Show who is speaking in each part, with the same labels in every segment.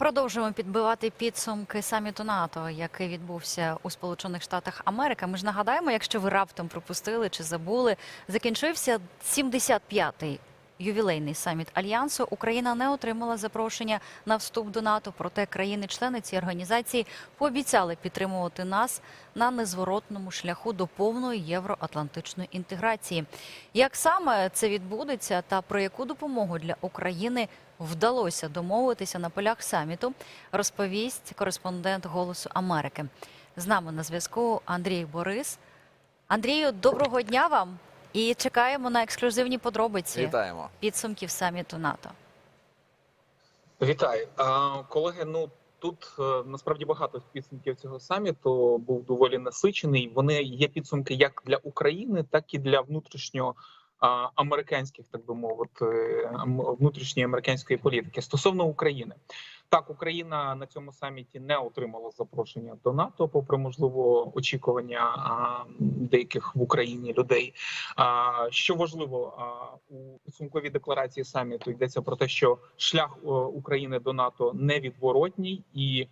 Speaker 1: Продовжуємо підбивати підсумки саміту НАТО, який відбувся у Сполучених Штатах Америки. Ми ж нагадаємо, якщо ви раптом пропустили чи забули, закінчився 75-й ювілейний саміт альянсу. Україна не отримала запрошення на вступ до НАТО. Проте країни-члени цієї організації пообіцяли підтримувати нас на незворотному шляху до повної євроатлантичної інтеграції. Як саме це відбудеться, та про яку допомогу для України вдалося домовитися на полях саміту, розповість кореспондент Голосу Америки. З нами на зв'язку Андрій Борис. Андрію, доброго дня вам і чекаємо на ексклюзивні подробиці
Speaker 2: Вітаємо.
Speaker 1: підсумків саміту НАТО.
Speaker 3: Вітаю, колеги. Ну тут е, насправді багато підсумків цього саміту був доволі насичений. Вони є підсумки як для України, так і для внутрішньо а, американських, так би мовити, ам- внутрішньої американської політики стосовно України. Так, Україна на цьому саміті не отримала запрошення до НАТО, попри можливо очікування деяких в Україні людей. Що важливо у підсумковій декларації саміту йдеться про те, що шлях е, України до НАТО невідворотній, і е,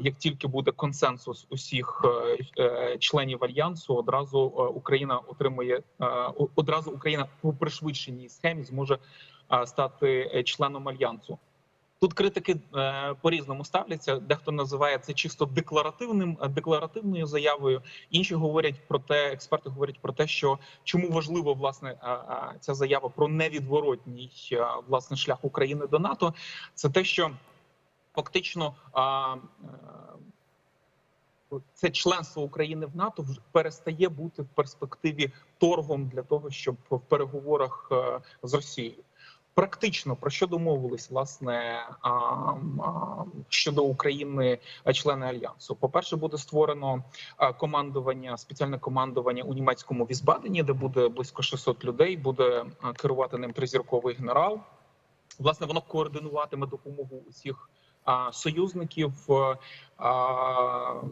Speaker 3: як тільки буде консенсус усіх е, е, членів альянсу, одразу е, Україна отримує одразу Україна по пришвидшеній схемі зможе стати членом альянсу. Тут критики е, по-різному ставляться. Дехто називає це чисто декларативним декларативною заявою. Інші говорять про те, експерти говорять про те, що чому важливо власне ця заява про невідворотній власне шлях України до НАТО. Це те, що фактично е, це членство України в НАТО перестає бути в перспективі торгом для того, щоб в переговорах е, з Росією. Практично про що домовились власне щодо України а, члени альянсу? По перше, буде створено командування, спеціальне командування у німецькому Візбадені, де буде близько 600 людей. Буде керувати ним тризірковий генерал. Власне, воно координуватиме допомогу усіх союзників, а, а,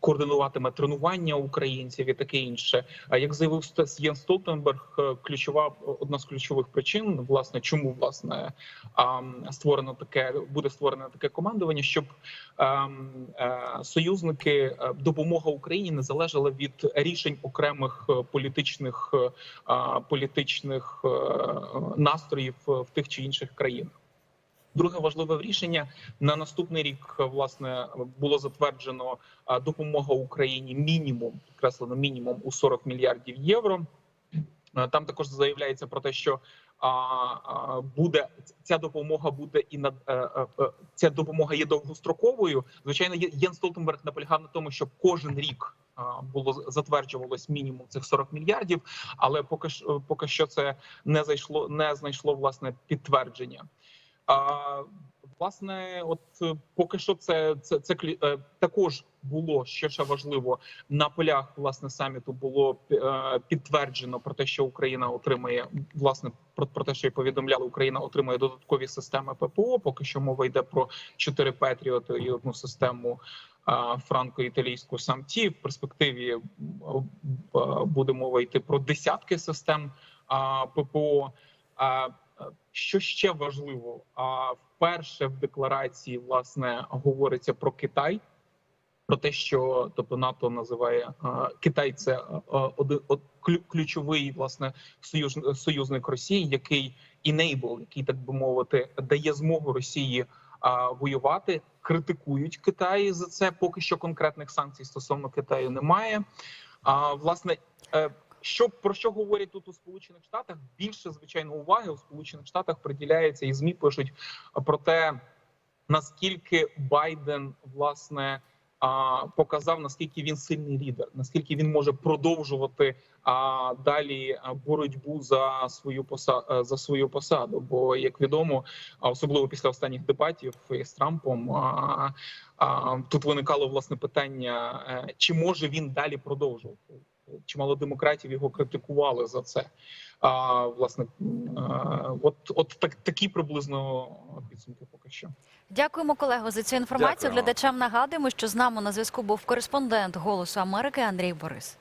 Speaker 3: координуватиме тренування українців і таке інше. А як заявив Єн Столтенберг, е, ключова одна з ключових причин, власне, чому власне створено таке буде створено таке командування, щоб ем, е, союзники е, допомога Україні не залежала від рішень окремих е, політичних е, політичних е, настроїв е, в тих чи інших країнах. Друге важливе рішення на наступний рік власне було затверджено допомога Україні мінімум, підкреслено мінімум у 40 мільярдів євро. Там також заявляється про те, що буде ця допомога буде і на е, е, е, ця допомога є довгостроковою. Звичайно, Єн Столтенберг наполягав на тому, щоб кожен рік було затверджувалось мінімум цих 40 мільярдів, але поки поки що це не зайшло, не знайшло власне підтвердження. Власне, от е, поки що це, це, це е, також було що ще важливо на полях власне саміту було е, підтверджено про те, що Україна отримає власне про, про те, що і повідомляли, Україна отримує додаткові системи ППО. Поки що мова йде про чотири Петріоти і одну систему франко-італійську самті. В перспективі буде мова йти про десятки систем ППО. Е, що ще важливо? А вперше в декларації власне говориться про Китай, про те, що тобто НАТО називає Китай, це один от, ключовий власне союз, союзник Росії, який enable, який так би мовити, дає змогу Росії воювати. Критикують Китай за це. Поки що конкретних санкцій стосовно Китаю немає. А власне. Е, що про що говорять тут у Сполучених Штатах? Більше звичайно уваги у Сполучених Штатах приділяється, і змі пишуть про те, наскільки Байден власне показав, наскільки він сильний лідер, наскільки він може продовжувати а, далі боротьбу за свою посаду за свою посаду. Бо як відомо, особливо після останніх дебатів із Трампом. Тут виникало власне питання, е, чи може він далі продовжувати. Чимало демократів його критикували за це. А власне, от, от так такі приблизно підсумки поки що.
Speaker 1: Дякуємо, колего, за цю інформацію.
Speaker 2: Дякую.
Speaker 1: Глядачам нагадуємо, що з нами на зв'язку був кореспондент Голосу Америки Андрій Борис.